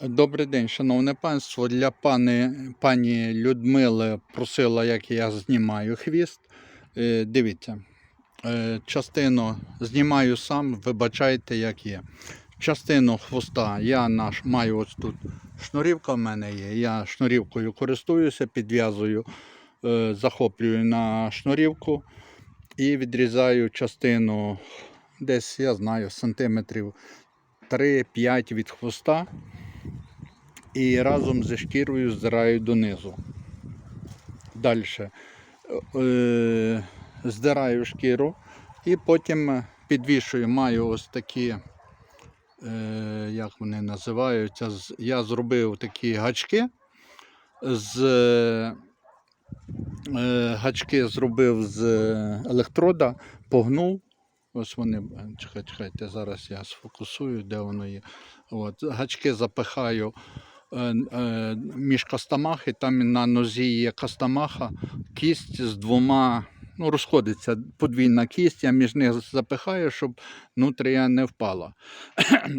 Добрий день, шановне панство. Для пани, пані Людмили просила, як я знімаю хвіст. Е, Дивіться, е, частину знімаю сам, вибачайте, як є. Частину хвоста я наш маю ось тут. Шнурівка в мене є. Я шнурівкою користуюся, підв'язую, е, захоплюю на шнурівку і відрізаю частину десь, я знаю, сантиметрів 3-5 від хвоста і разом зі шкірою здираю донизу. Далі е, здираю шкіру і потім підвішую. Маю ось такі, е, як вони називаються, я зробив такі гачки. З е, гачки зробив з електрода, погнув. Ось вони, чекайте, чекайте, зараз я сфокусую, де воно є. От, гачки запихаю між кастамахи, там на нозі є кастамаха, кість з двома, ну, розходиться подвійна кість, я між них запихаю, щоб нутрія не впала.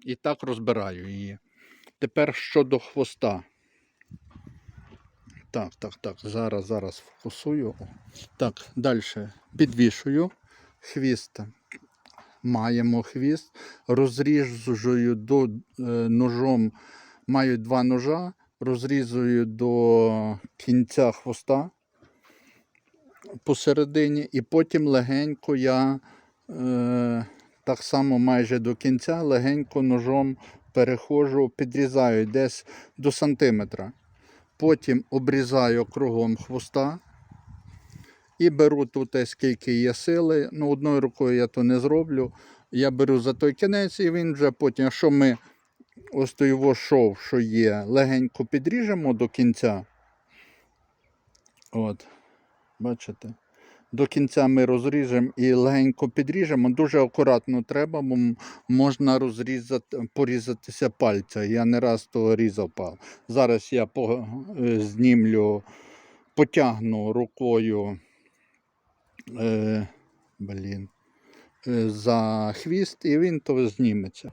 І так розбираю її. Тепер щодо хвоста. Так, так, так, зараз, зараз фокусую. Так, далі підвішую хвіст. Маємо хвіст, розріжую до е, ножом, маю два ножа, розрізую до кінця хвоста посередині, і потім легенько я е, так само майже до кінця легенько ножом переходжу, підрізаю десь до сантиметра. Потім обрізаю кругом хвоста. І беру тут е, скільки є сили. Ну, одною рукою я то не зроблю. Я беру за той кінець, і він вже потім, якщо ми ось той шов, що є, легенько підріжемо до кінця. От, бачите? До кінця ми розріжемо і легенько підріжемо. Дуже акуратно треба, бо можна розрізати, порізатися пальця. Я не раз то різав пал. Зараз я по, е, знімлю, потягну рукою е, блін, е, за хвіст, і він то зніметься.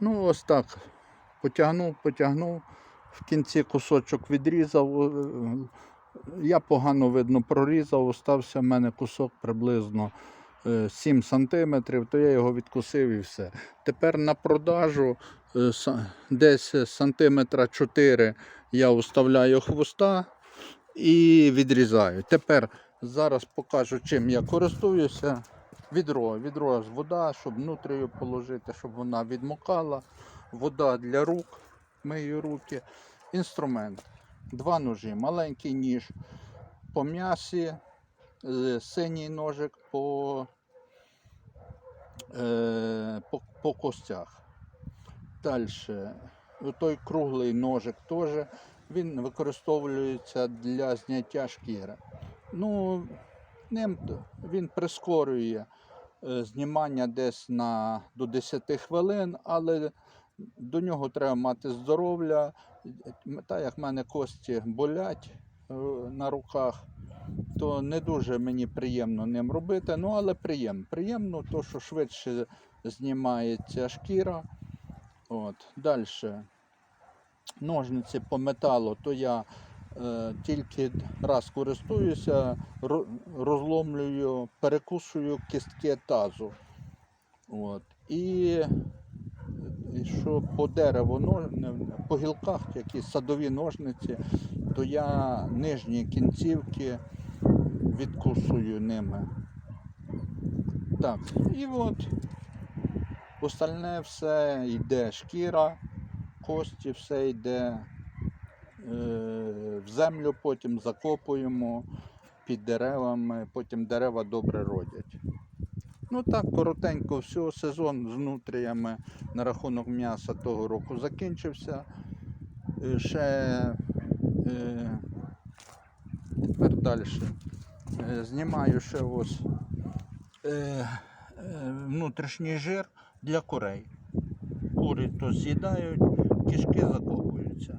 Ну, ось так. Потягнув, потягнув. В кінці кусочок відрізав. е, Я погано видно прорізав, остався в мене кусок приблизно е, 7 сантиметрів, то я його відкусив і все. Тепер на продажу е, десь сантиметра 4 я вставляю хвоста і відрізаю. Тепер зараз покажу, чим я користуюся. Відро, відро з вода, щоб нутрію положити, щоб вона відмокала. Вода для рук, мию руки. Інструмент. Два ножі, маленький ніж по м'ясі, синій ножик по, е, по, по костях. Далі, той круглий ножик теж, він використовується для зняття шкіри. Ну, ним він прискорює е, знімання десь на до 10 хвилин, але до нього треба мати здоров'я. Та як в мене кості болять е, на руках, то не дуже мені приємно ним робити. Ну, але приємно. Приємно, то що швидше знімається шкіра. От. Далі. Ножниці по металу, то я тільки раз користуюся, розломлюю, перекусую кістки тазу. От. І, що по дереву, по гілках, якісь садові ножниці, то я нижні кінцівки відкусую ними. Так, і от остальне все йде шкіра, кості, все йде е, в землю, потім закопуємо під деревами, потім дерева добре родять. Ну так, коротенько, все, сезон з нутріями на рахунок м'яса того року закінчився. Е, Ще е, тепер далі. Е, знімаю ще ось е, е, внутрішній жир для курей. Кури то з'їдають, кишки закопуються.